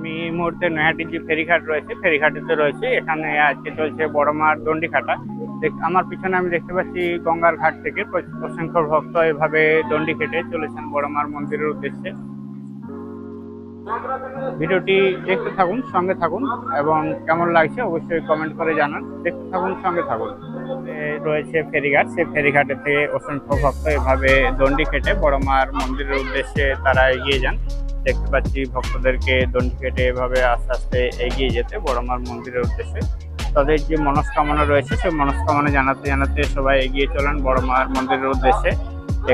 আমি এই মুহূর্তে নয়াটির যে ফেরিঘাট রয়েছে, ফেরিঘাটেতে রয়েছে। এখানে আজকে চলছে বড় মার দণ্ডি কাটা দেখ- আমার পিছনে আমি দেখতে পাচ্ছি গঙ্গার ঘাট থেকে অসংখ্য ভক্ত এভাবে দণ্ডি কেটে চলেছেন বড় মার মন্দিরের উদ্দেশ্যে। ভিডিওটি দেখতে থাকুন, সঙ্গে থাকুন এবং কেমন লাগছে অবশ্যই কমেন্ট করে জানান। দেখতে থাকুন, সঙ্গে থাকুন। রয়েছে ফেরিঘাট, সেই ফেরিঘাটেতে অসংখ্য ভক্ত এভাবে দণ্ডি কেটে বড় মার মন্দিরের উদ্দেশ্যে তারা এগিয়ে যান। দেখতে পাচ্ছি ভক্তদেরকে দণ্ডি কেটে এভাবে আস্তে আস্তে এগিয়ে যেতে, বড় মার মন্দিরের উদ্দেশ্যে। তাদের যে মনস্কামনা রয়েছে, সেই মনস্কামনা জানাতে জানাতে সবাই এগিয়ে চলেন বড় মার মন্দিরের উদ্দেশ্যে।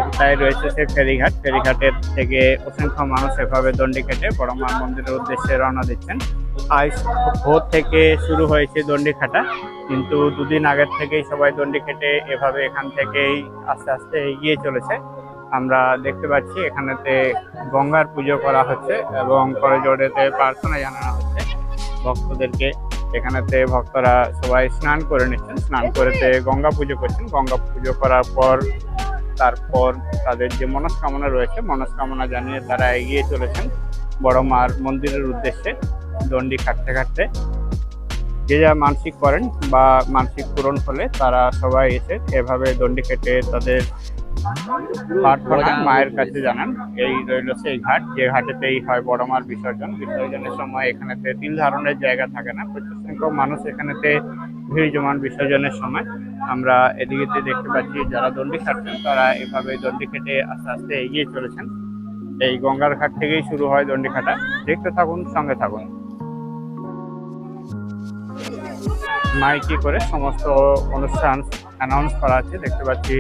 একটাই রয়েছে সেই ফেরিঘাট। ফেরিঘাটের থেকে অসংখ্য মানুষ এভাবে দণ্ডি কেটে বড় মার মন্দিরের উদ্দেশ্যে রওনা দিচ্ছেন। আজ ভোর থেকে শুরু হয়েছে দণ্ডি কাটা, কিন্তু দুদিন আগের থেকেই সবাই দণ্ডি কেটে এভাবে এখান থেকেই আস্তে আস্তে এগিয়ে চলেছে। আমরা দেখতে পাচ্ছি, এখানেতে গঙ্গার পুজো করা হচ্ছে এবং করজোড়েতে প্রার্থনা জানানো হচ্ছে। ভক্তদেরকে এখানেতে ভক্তরা সবাই স্নান করে নিচ্ছেন, স্নান করেতে গঙ্গা পুজো করছেন। গঙ্গা পুজো করার পর, তারপর তাদের যে মনস্কামনা রয়েছে, মনস্কামনা জানিয়ে তারা এগিয়ে চলেছেন বড় মার মন্দিরের উদ্দেশ্যে দণ্ডি কাটতে কাটতে। যে যা মানসিক করেন বা মানসিক পূরণ হলে তারা সবাই এসে এভাবে দণ্ডি কেটে তাদের প্রার্থনা মায়ের কাছে জানান, এই রইল সেই ঘাট, যে ঘাটেতেই হয় বড় মার বিসর্জন। বিসর্জনের সময় এখানেতে তিল ধারণের জায়গা থাকে না। প্রচুর সংখ্যক মানুষ এখানেতে ভিড় জমান বিসর্জনের সময়। আমরা এদিকে দেখতে পাচ্ছি, যারা দণ্ডি খাটছেন, তারা এভাবে দণ্ডি কেটে আস্তে আস্তে এগিয়ে চলেছেন। এই গঙ্গার ঘাট থেকেই শুরু হয় দণ্ডি কাটা দেখতে থাকুন, সঙ্গে থাকুন। মাইকি করে সমস্ত অনুষ্ঠান অ্যানাউন্স করা আছে। দেখতে পাচ্ছি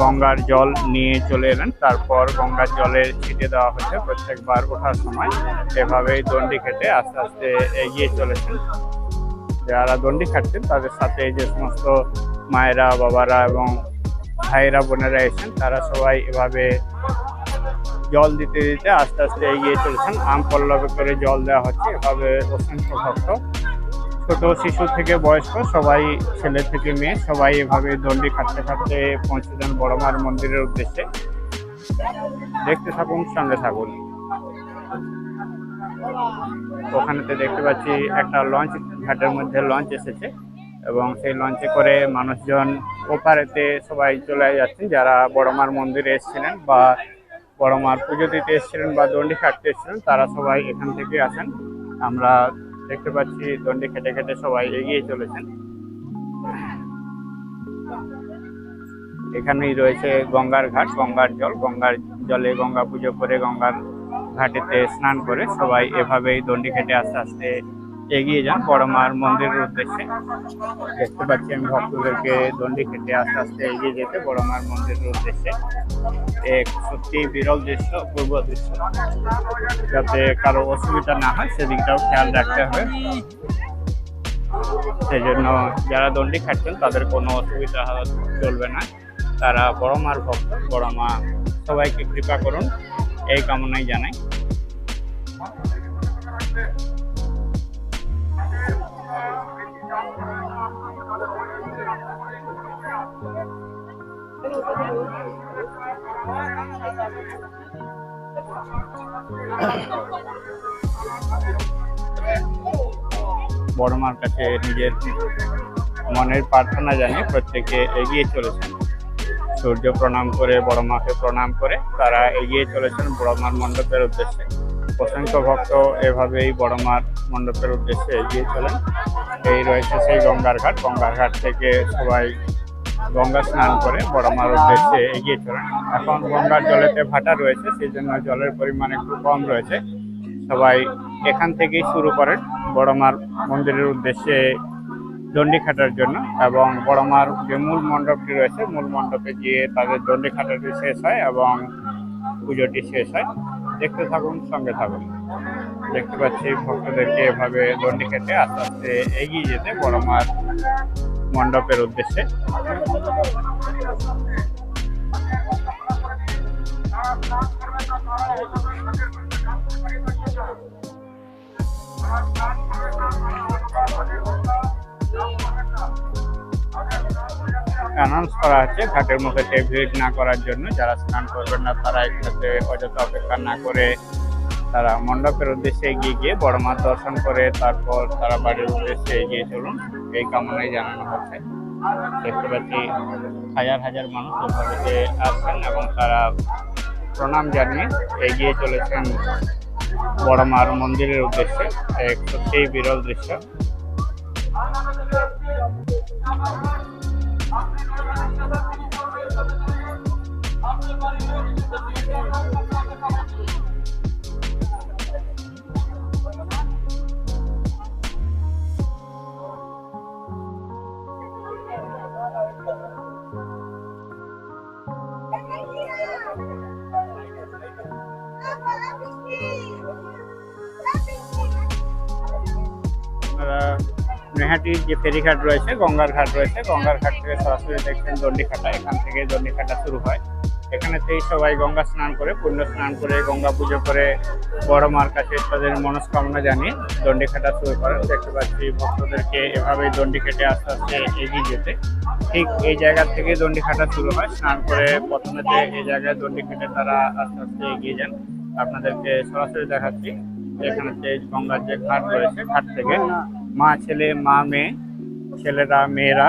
গঙ্গার জল নিয়ে চলে এলেন। তারপর গঙ্গার জলে ছিটে দেওয়া হচ্ছে প্রত্যেকবার ওঠার সময়। এভাবেই দণ্ডি খেটে আস্তে আস্তে এগিয়ে চলেছেন। যারা দণ্ডি খাটছেন, তাদের সাথে যে সমস্ত মায়েরা, বাবারা এবং ভাইয়েরা, বোনেরা এসেছেন, তারা সবাই এভাবে জল দিতে দিতে আস্তে আস্তে এগিয়ে চলেছেন। আম পল্লবে করে জল দেওয়া হচ্ছে। এভাবে অসংখ্য ভক্ত ছোট শিশু থেকে বয়স্ক, সবাই ছেলে থেকে মেয়ে, সবাই এভাবে দণ্ডি খাটতে খাটতে পৌঁছে যান বড়মার মন্দিরের উদ্দেশ্যে। দেখতে থাকুন, সঙ্গে থাকুন। ওখানেতে দেখতে পাচ্ছি একটা লঞ্চ, ঘাটের মধ্যে লঞ্চ এসেছে এবং সেই লঞ্চে করে মানুষজন ওপারেতে সবাই চলে যাচ্ছেন যারা বড়মার মন্দিরে এসেছিলেন বা বড়মার পুজো দিতে এসেছিলেন বা দণ্ডি খাটতে এসেছিলেন, তারা সবাই এখান থেকে আসেন। আমরা দেখতে পাচ্ছি, দণ্ডে খেটে খেটে সবাই এগিয়ে চলেছেন। এখানেই রয়েছে গঙ্গার ঘাট, গঙ্গার জল। গঙ্গার জলে গঙ্গা পুজো করে, গঙ্গার ঘাটেতে স্নান করে সবাই এভাবেই দণ্ডি খেটে আস্তে আস্তে এগিয়ে যান, বড় মার মন্দিরের উদ্দেশ্যে। দেখতে পাচ্ছি আমি ভক্তদেরকে দণ্ডি খেটে আস্তে আস্তে এগিয়ে যেতে, বড় মার মন্দিরের উদ্দেশ্যে। এক সত্যি বিরল দৃশ্য পূর্ব দৃশ্য। যাতে কারও অসুবিধা না হয়, সেদিকটাও খেয়াল রাখতে হবে। সেই জন্য যারা দণ্ডি খাচ্ছেন তাদের কোনো অসুবিধা চলবে না। তারা বড় মার ভক্ত, বড় মা, সবাইকে কৃপা করুন, এই কামনাই জানাই। বড় মার কাছে নিজের মনের প্রার্থনা জানিয়ে প্রত্যেকে এগিয়ে চলেছেন। সূর্য প্রণাম করে বড় মাকে প্রণাম করে তারা এগিয়ে চলেছেন বড় মার মণ্ডপের উদ্দেশ্যে। অসংখ্য ভক্ত এভাবেই বড় মার মণ্ডপের উদ্দেশ্যে এগিয়ে চলেন। এই রয়েছে সেই গঙ্গার ঘাট। গঙ্গার ঘাট থেকে সবাই গঙ্গা স্নান করে বড় মার উদ্দেশ্যে এগিয়ে চলেন এখন গঙ্গার জলেতে ভাটা রয়েছে, সেই জন্য জলের পরিমাণ একটু কম রয়েছে। সবাই এখান থেকেই শুরু করেন বড় মার মন্দিরের উদ্দেশ্যে দণ্ডি খাটার জন্য এবং বড় মার যে মূল মণ্ডপটি রয়েছে, মূল মণ্ডপে গিয়ে তাদের দণ্ডি খাটাটি শেষ হয় এবং পুজোটি শেষ হয়। দেখতে থাকুন, সঙ্গে থাকুন। দেখতে পাচ্ছি ভক্তদেরকে এভাবে দণ্ডি খেতে আস্তে আস্তে এগিয়ে যেতে বড় মার মণ্ডপের উদ্দেশ্যে। অ্যানাউন্স করা হচ্ছে, ঘাটের মুখে ভিড় না করার জন্য যারা স্নান করবেন না, তারা একসাথে অযথা অপেক্ষা না করে তারা মণ্ডপের উদ্দেশ্যে এগিয়ে গিয়ে বড় মাছ দর্শন করে তারপর তারা বাড়ির উদ্দেশ্যে এগিয়ে চলুন। এই কামনাই জানানো হচ্ছে। দেখতে পাচ্ছি হাজার হাজার মানুষ যে আসছেন এবং তারা প্রণাম জানিয়ে এগিয়ে চলেছেন বড় মার মন্দিরের উদ্দেশ্যে। এক সত্যিই বিরল দৃশ্য। নেহাটির যে ফেরিঘাট রয়েছে, গঙ্গার ঘাট রয়েছে, গঙ্গার ঘাট থেকে সরাসরি দেখছেন দণ্ডিখাটা এখান থেকে দণ্ডিখাটা শুরু হয়। এখানে থেকে সবাই গঙ্গা স্নান করে, পুণ্য স্নান করে, গঙ্গা পুজো করে, বড় মার কাছে তাদের মনস্কামনা জানিয়ে দণ্ডিখাটা শুরু করেন। দেখতে পাচ্ছি ভক্তদেরকে এভাবেই দণ্ডি কেটে আস্তে আস্তে এগিয়ে যেতে। ঠিক এই জায়গা থেকে দণ্ডিখাটা শুরু হয়। স্নান করে প্রথমেতে এই জায়গায় দণ্ডি কেটে তারা আস্তে আস্তে এগিয়ে যান। আপনাদেরকে সরাসরি দেখাচ্ছি। এখানে যে গঙ্গার যে ঘাট রয়েছে, ঘাট থেকে মা ছেলে, মা মেয়ে, ছেলেরা, মেয়েরা,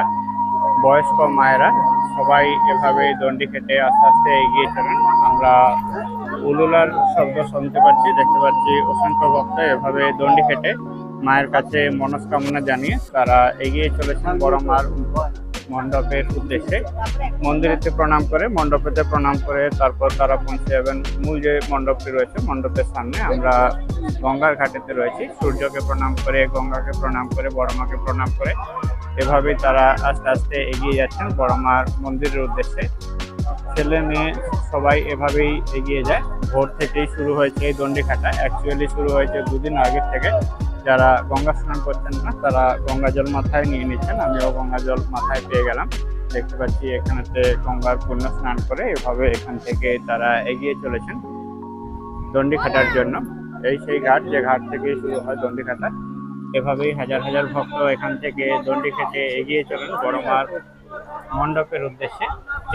বয়স্ক মায়েরা, সবাই এভাবে দণ্ডি কেটে আস্তে আস্তে এগিয়ে চলেন। আমরা উলুলার শব্দ শুনতে পাচ্ছি, দেখতে পাচ্ছি অসংখ্য ভক্ত এভাবে দণ্ডি খেটে মায়ের কাছে মনস্কামনা জানিয়ে তারা এগিয়ে চলেছেন বড় মার মণ্ডপের উদ্দেশ্যে মন্দিরেতে প্রণাম করে, মণ্ডপেতে প্রণাম করে তারপর তারা পৌঁছে যাবেন। মূল যে মণ্ডপটি রয়েছে, মণ্ডপের সামনে আমরা গঙ্গার ঘাটেতে রয়েছি। সূর্যকে প্রণাম করে, গঙ্গাকে প্রণাম করে বড় মাকে প্রণাম করে এভাবেই তারা আস্তে আস্তে এগিয়ে যাচ্ছেন বড়মার মন্দিরের উদ্দেশ্যে। ছেলে মেয়ে সবাই এভাবেই এগিয়ে যায়। ভোর থেকেই শুরু হয়েছে এই দণ্ডিখাটা অ্যাকচুয়ালি শুরু হয়েছে দুদিন আগের থেকে। যারা গঙ্গা স্নান করছেন না, তারা গঙ্গা জল মাথায় নিয়ে নিচ্ছেন। আমিও গঙ্গা জল মাথায় পেয়ে গেলাম। দেখতে পাচ্ছি এখানেতে গঙ্গার পূর্ণ স্নান করে এভাবে এখান থেকে তারা এগিয়ে চলেছেন দণ্ডিখাটার জন্য। এই সেই ঘাট, যে ঘাট থেকে শুরু হয় দণ্ডিখাটা এভাবেই হাজার হাজার ভক্ত এখান থেকে দণ্ডি খেতে এগিয়ে চলেন বড় মার মণ্ডপের উদ্দেশ্যে।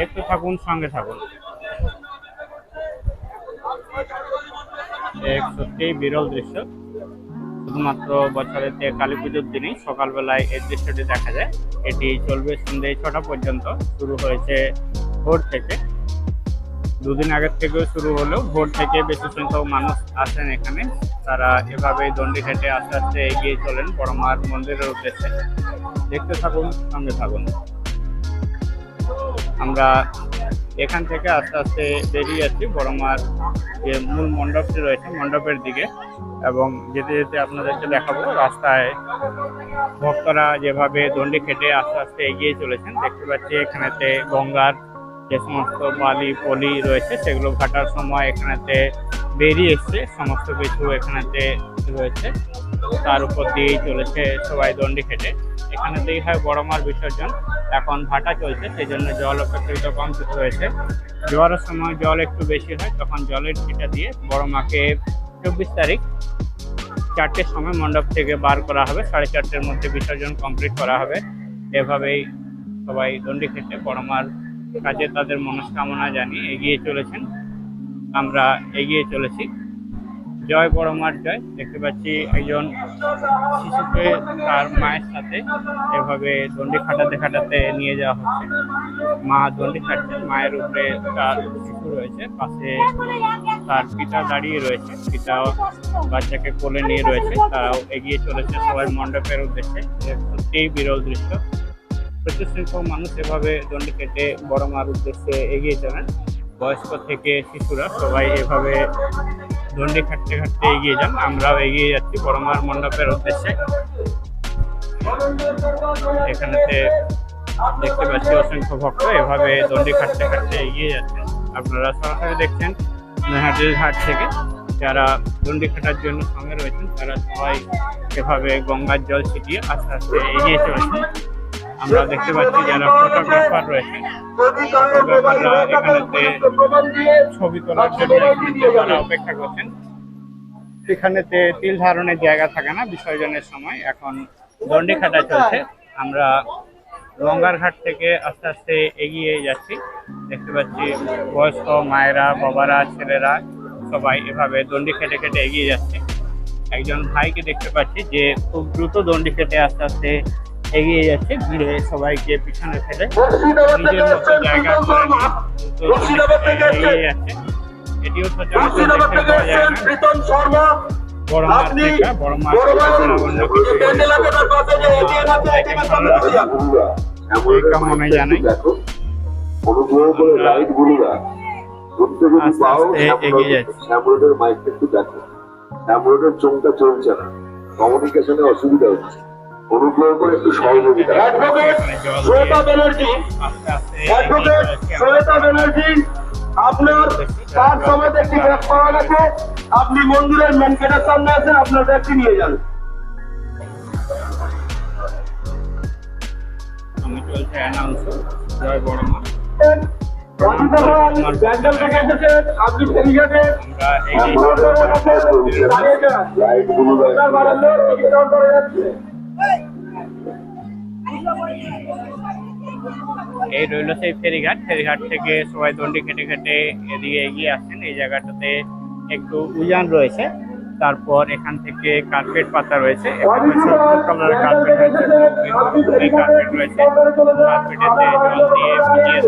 একটু থাকুন, সঙ্গে থাকুন। এক সত্যিই বিরল দৃশ্য। শুধুমাত্র বছরেতে কালী পুজোর দিনই সকালবেলায় এই দৃশ্যটি দেখা যায়। এটি চলবে সন্ধ্যে ছটা পর্যন্ত, শুরু হয়েছে ভোর থেকে। দুদিন আগের থেকেও শুরু হলেও ভোর থেকে বেশি সংখ্যক মানুষ আসেন এখানে। তারা এভাবে দণ্ডি আস্তে আস্তে এগিয়ে চলেন বড়মার মন্দিরের উদ্দেশ্যে। দেখতে থাকুন, সঙ্গে থাকুন। আমরা এখান থেকে আস্তে আস্তে বেরিয়ে যাচ্ছি বড়মার যে মূল মণ্ডপটি রয়েছে মণ্ডপের দিকে। এবং যেতে যেতে আপনাদেরকে দেখাবো, রাস্তায় ভক্তরা যেভাবে দণ্ডি খেটে আস্তে আস্তে এগিয়ে চলেছেন, দেখতে পাচ্ছি এখানেতে গঙ্গার যে সমস্ত বালি পলি রয়েছে, সেগুলো ঘাটার সময় এখানেতে বেরিয়ে এসছে, সমস্ত কিছু এখানেতে রয়েছে। তার উপর দিয়েই চলেছে সবাই দণ্ডি খেটে। এখানেতেই হয় বড় মার বিসর্জন, এখন ভাটা চলছে সেই জন্য জল অপেক্ষাকৃত কম রয়েছে। জোয়ারের সময় জল একটু বেশি হয়, তখন জলের ছিটা দিয়ে বড় মাকে চব্বিশ তারিখ চারটের সময় মণ্ডপ থেকে বার করা হবে। সাড়ে চারটের মধ্যে বিসর্জন কমপ্লিট করা হবে। এভাবেই সবাই দণ্ডি ক্ষেত্রে পরমার কাজে তাদের মনস্কামনা জানিয়ে এগিয়ে চলেছেন। আমরা এগিয়ে চলেছি। জয় বড় মার জয়। দেখতে পাচ্ছি একজন শিশুকে তার মায়ের সাথে এভাবে দণ্ডি খাটাতে খাটাতে নিয়ে যাওয়া হচ্ছে। মা দণ্ডি খাটছেন মায়ের উপরে তার শিশু রয়েছে, পাশে তার পিতা দাঁড়িয়ে রয়েছে পিতা বাচ্চাকে কোলে নিয়ে রয়েছে, তারাও এগিয়ে চলেছে সবাই মণ্ডপের উদ্দেশ্যে। সত্যিই বিরল দৃশ্য। প্রচুর সংখ্যক মানুষ এভাবে দণ্ডি কেটে বড় মার উদ্দেশ্যে এগিয়ে চলেন। বয়স্ক থেকে শিশুরা সবাই এভাবে দণ্ডি খাটতে খাটতে এগিয়ে যান। আমরাও এগিয়ে যাচ্ছি বড় মার মণ্ডপের উদ্দেশ্যে। এখানেতে দেখতে পাচ্ছি অসংখ্য ভক্ত এভাবে দণ্ডি খাটতে খাটতে এগিয়ে যাচ্ছেন আপনারা সরাসরি দেখছেন নৈহাটির ঘাট থেকে। যারা দণ্ডি খাটার জন্য সঙ্গে রয়েছেন, তারা সবাই এভাবে গঙ্গার জল ছিটিয়ে আস্তে আস্তে এগিয়ে চলেছেন। আমরা দেখতে পাচ্ছি যারা ফটোগ্রাফার রয়েছে ফটোগ্রাফাররা এখানেতে ছবি তোলার জন্য অপেক্ষা করছেন। এখানেতে তিল ধারণের জায়গা থাকে না বিসর্জনের সময়। এখন দণ্ডি খাটা চলছে। আমরা গঙ্গার ঘাট থেকে আস্তে আস্তে এগিয়ে যাচ্ছি। দেখতে পাচ্ছি বয়স্ক মায়েরা বাবারা ছেলেরা সবাই এভাবে দণ্ডি খেটে খেটে এগিয়ে যাচ্ছে। একজন ভাইকে দেখতে পাচ্ছি যে খুব দ্রুত দণ্ডি খেটে আস্তে আস্তে এগিয়ে যাচ্ছে ভিড়ে সবাইকে পিছনে ফেলে। নিজের মতো জায়গা করে এগিয়ে যাচ্ছে। এটিও সচরাচর দেখতে পাওয়া যায় না। বড় মাছ দেখা বড় মাছ কামনা জানাই। আস্তে আস্তে এগিয়ে চোখটা চলছে না। কমিউনিকেশনে অসুবিধা হচ্ছে। অনুগ্রহ করে একটু সহযোগিতা অ্যাডভোকেট শ্বেতা ব্যানার্জি অ্যাডভোকেট শ্বেতা ব্যানার্জি আপনার তার সময় একটি ব্যাগ পাওয়া গেছে। আপনি মন্দিরের মেন গেটের সামনে আছেন আপনার ব্যাগটি নিয়ে যান। আপনি দাঁড়িয়ে যান। এই রইল সেই ফেরিঘাট। ফেরিঘাট থেকে সবাই দণ্ডি কেটে খেটে এদিকে এগিয়ে আসছেন এই জায়গাটাতে একটু উজান রয়েছে। তারপর এখান থেকে কার্পেট পাতা রয়েছে। কার্পেট রয়েছে কার্পেট রয়েছে। কার্পেটেতে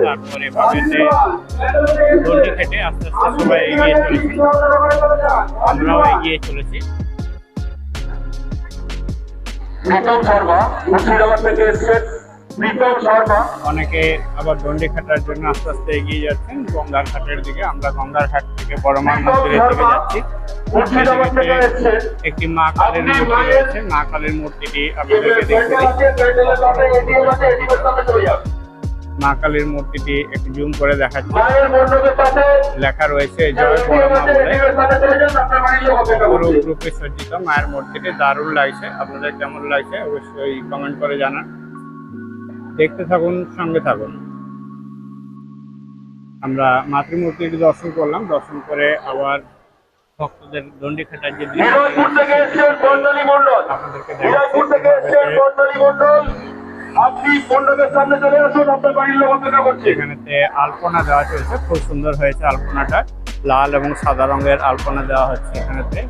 তারপরে ভাবেতে দণ্ডি কেটে আস্তে আস্তে সবাই এগিয়ে চলেছে আমরাও এগিয়ে চলেছি। প্রীতম শর্মা মুর্শিদাবাদ থেকে এসছেন প্রীতম শর্মা। অনেকে আবার দন্ডি খাটার জন্য আস্তে আস্তে এগিয়ে যাচ্ছেন গঙ্গার ঘাটের দিকে। আমরা গঙ্গার ঘাট থেকে পরমার মন্দিরের দিকে যাচ্ছি। একটি মা কালের মূর্তি রয়েছে। মা কালের মূর্তিটি আপনাদেরকে দেখতে মা কালীর মূর্তিটি একটু জুম করে দেখাচ্ছি। লেখা রয়েছে জয় বড় মা বলে। পুরো গ্রুপে সজ্জিত। মায়ের মূর্তিটি দারুণ লাগছে। আপনাদের কেমন লাগছে অবশ্যই কমেন্ট করে জানান। দেখতে থাকুন সঙ্গে থাকুন। আমরা মাতৃমূর্তিটি দর্শন করলাম। দর্শন করে আবার ভক্তদের দণ্ডি খাটার যে আপনাদেরকে বিজয়পুর থেকে এসছেন বর্ণালী মণ্ডল আপনি মণ্ডপের সামনে চলে আসুন আপনার বাড়ির লোক অপেক্ষা করছে। এখানেতে আলপনা দেওয়া চলছে খুব সুন্দর হয়েছে আলপনাটা। লাল এবং সাদা রঙের আলপনা দেওয়া হচ্ছে এখানেতে।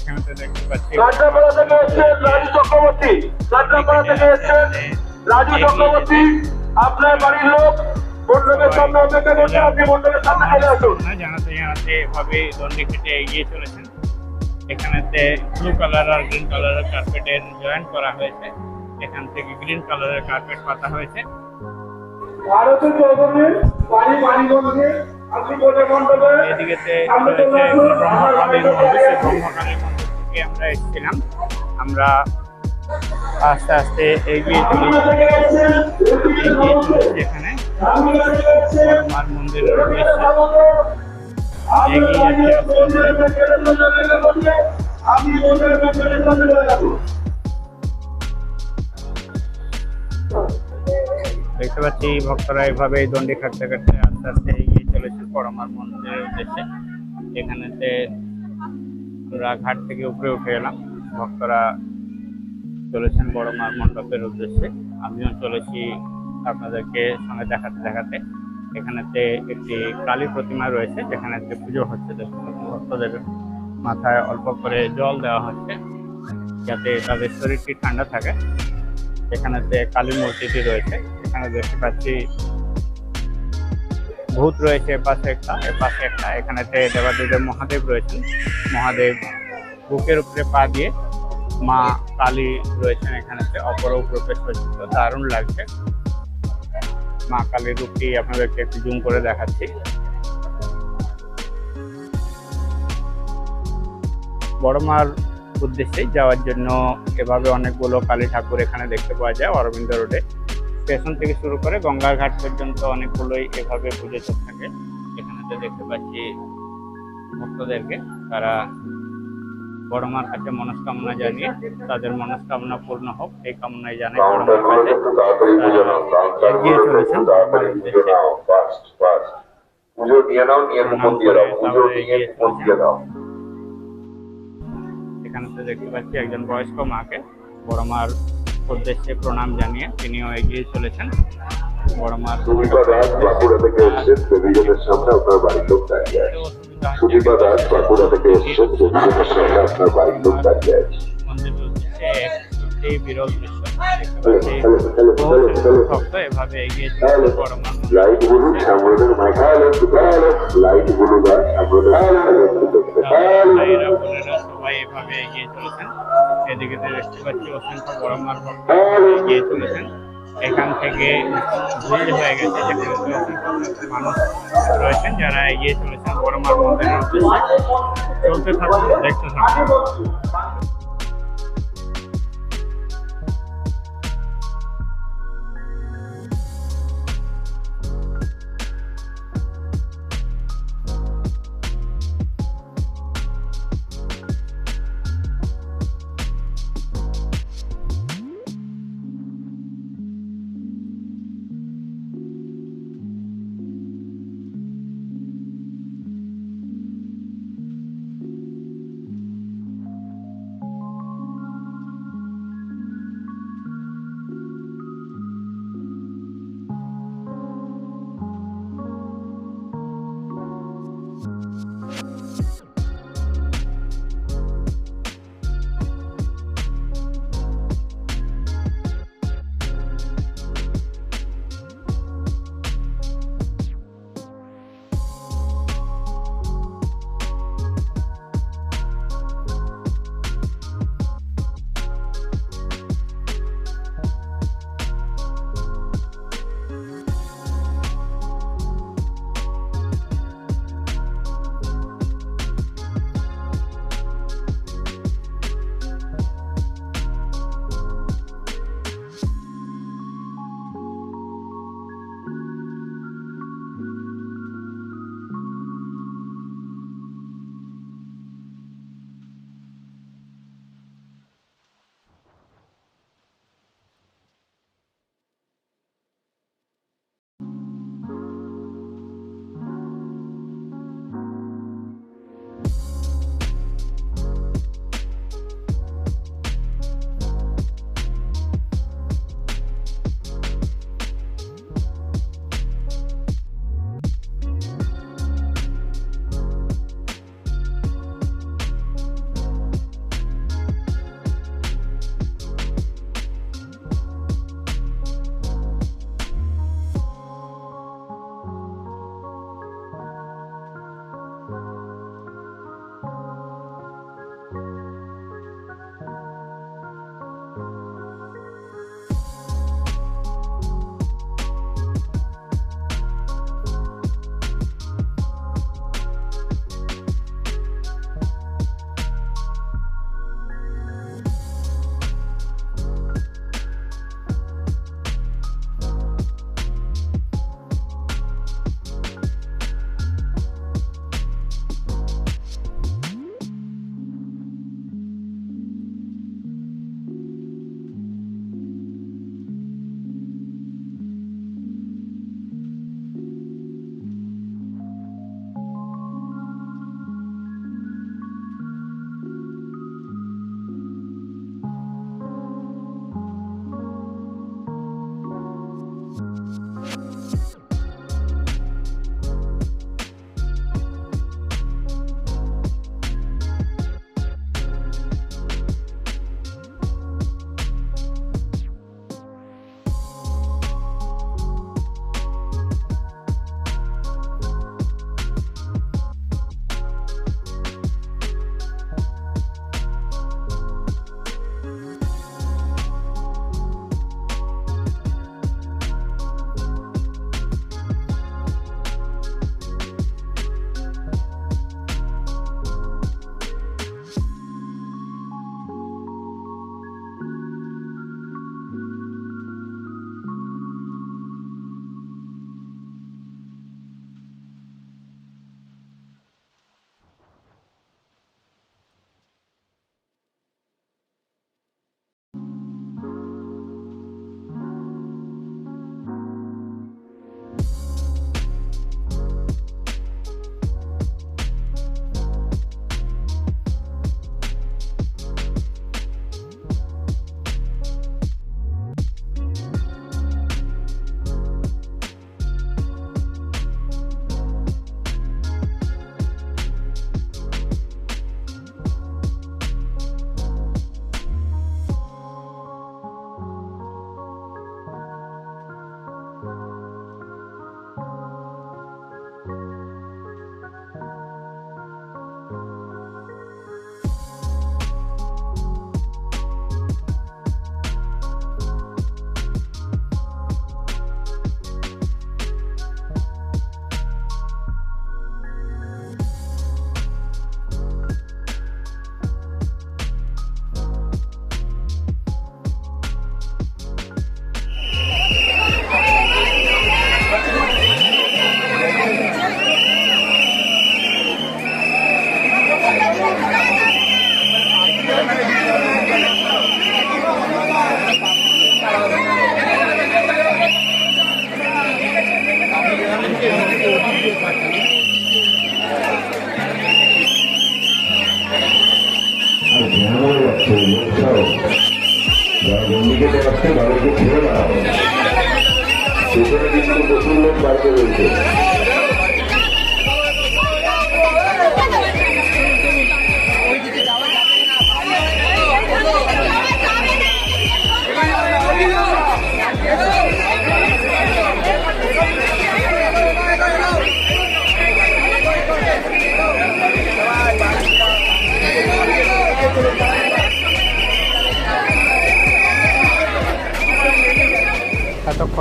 এখানেতে দেখতে পাচ্ছি কাঁচরাপাড়া থেকে এসছেন রাজু চক্রবর্তী। থেকে এসছেন রাজু চক্রবর্তী। আপনার বাড়ির লোক মণ্ডপের সামনে অপেক্ষা করছে আপনি মণ্ডপের সামনে চলে আসুন। জানাতে জানাতে এভাবে দণ্ডি কেটে এগিয়ে চলেছেন। এখানেতে ব্লু কালার আর গ্রিন কালারের কার্পেটের জয়েন্ট করা হয়েছে। এখান থেকে গ্রিন কালারের কার্পেট পাতা হয়েছে। চৌধুরী বাড়ি বাড়িগঞ্জে মন্দির মন্দির থেকে আমরা এসেছিলাম। আমরা আস্তে আস্তে এগিয়ে এখানে। মন্দিরের দেখতে পাচ্ছি ভক্তরা এভাবে দণ্ডি খাটতে খাটতে আস্তে আস্তে এগিয়ে চলেছে পরমার মন্দিরের উদ্দেশ্যে। এখানেতে আমরা ঘাট থেকে উপরে উঠে এলাম। ভক্তরা চলেছেন বড়মার মণ্ডপের উদ্দেশ্যে। আমিও চলেছি আপনাদেরকে সঙ্গে দেখাতে দেখাতে। এখানেতে একটি কালী প্রতিমা রয়েছে, যেখানেতে পুজো হচ্ছে ভক্তদের মাথায় অল্প করে জল দেওয়া হচ্ছে, যাতে তাদের শরীরটি ঠান্ডা থাকে। এখানেতে কালী মূর্তিটি রয়েছে, এখানে দেখতে পাচ্ছি ভূত রয়েছে এপাশে একটা এপাশে একটা। এখানেতে দেবাদেবের মহাদেব রয়েছেন। মহাদেব বুকের উপরে পা দিয়ে মা কালী রয়েছেন, এখানেতে অপরূপ রূপে সজ্জিত। দারুণ লাগছে। মা কালীর রূপটি আপনাদেরকে একটু জুম করে দেখাচ্ছি। বড়মার উদ্দেশ্যে যাওয়ার জন্য এভাবে অনেকগুলো কালী ঠাকুর এখানে দেখতে পাওয়া যায় অরবিন্দ রোডে। স্টেশন থেকে শুরু করে গঙ্গার ঘাট পর্যন্ত অনেকগুলোই এভাবে পুজো চোখ থাকে। এখানে তো দেখতে পাচ্ছি ভক্তদেরকে, তারা বড়মার কাছে মনস্কামনা জানিয়ে তাদের মনস্কামনা পূর্ণ হোক এই কামনাই জানাই বড়মার কাউন্টারগুলোতে কাছে। এগিয়ে চলেছেন। পুজো নাও নিয়ে দিয়ে দাও পুজো নিয়ে দিয়ে দাও এখানেতে দেখতে পাচ্ছি একজন বয়স্ক মাকে। বড় মার উদ্দেশ্যে প্রণাম জানিয়ে তিনিও এগিয়ে চলেছেন। বড় সুদীপা বাঁকুড়া থেকে এসছেন টেলিভিশনের সামনে আপনার বাড়ির লোক দাঁড়িয়ে আছে। সুদীপা দাস বাঁকুড়া থেকে এসছেন টেলিভিশনের সামনে আপনার বাড়ির লোক দাঁড়িয়ে আছে। বিরল দৃশ্য। এভাবে এগিয়ে লাইট হ্যালো হ্যালো লাইট আর ভাইয়েরা বোনেরা সবাই এভাবে এগিয়ে চলেছেন। এদিকে দেখতে পাচ্ছি অসংখ্য বড় মার এগিয়ে চলেছেন। এখান থেকে ভিড় হয়ে গেছে মানুষ রয়েছেন যারা এগিয়ে চলেছেন বড় মার মন্দিরের চলতে থাকুন, দেখতে থাকুন।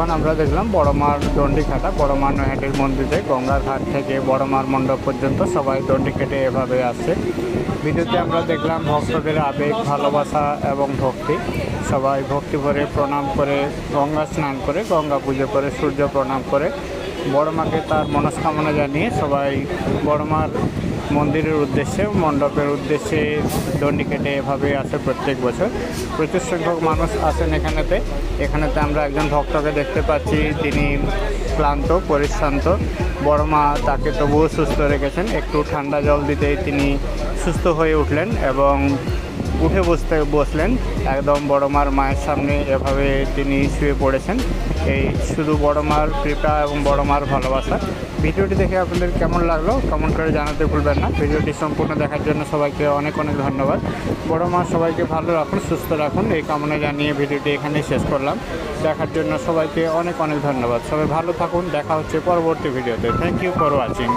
এতক্ষণ আমরা দেখলাম বড়মার দণ্ডি খাটা বড়মার নৈহাটির মন্দিরে, গঙ্গার ঘাট থেকে বড়মার মণ্ডপ পর্যন্ত সবাই দণ্ডি কেটে এভাবে আসছে ভিডিওতে আমরা দেখলাম ভক্তদের আবেগ, ভালোবাসা এবং ভক্তি। সবাই ভক্তি ভরে প্রণাম করে গঙ্গা স্নান করে, গঙ্গা পুজো করে, সূর্য প্রণাম করে। বড়মাকে তার মনস্কামনা জানিয়ে সবাই বড়মার মন্দিরের উদ্দেশ্যে, মণ্ডপের উদ্দেশ্যে দণ্ডি কেটে এভাবে আসে প্রত্যেক বছর। প্রচুর সংখ্যক মানুষ আসেন এখানেতে। এখানেতে আমরা একজন ভক্তকে দেখতে পাচ্ছি, তিনি ক্লান্ত, পরিশ্রান্ত। বড় মা তাকে তবুও সুস্থ রেখেছেন। একটু ঠান্ডা জল দিতেই তিনি সুস্থ হয়ে উঠলেন এবং উঠে বসতে বসলেন। একদম বড় মার মায়ের সামনে এভাবে তিনি শুয়ে পড়েছেন। এই শুধু বড় মার কৃপা এবং বড় মার ভালোবাসা। ভিডিওটি দেখে আপনাদের কেমন লাগল কমেন্ট করে জানাতে ভুলবেন না। ভিডিওটি সম্পূর্ণ দেখার জন্য সবাইকে অনেক অনেক ধন্যবাদ। বড় মা সবাইকে ভালো রাখুন, সুস্থ রাখুন। এই কামনা জানিয়ে ভিডিওটি এখানেই শেষ করলাম। দেখার জন্য সবাইকে অনেক অনেক ধন্যবাদ। সবাই ভালো থাকুন। দেখা হচ্ছে পরবর্তী ভিডিওতে। Thank you for watching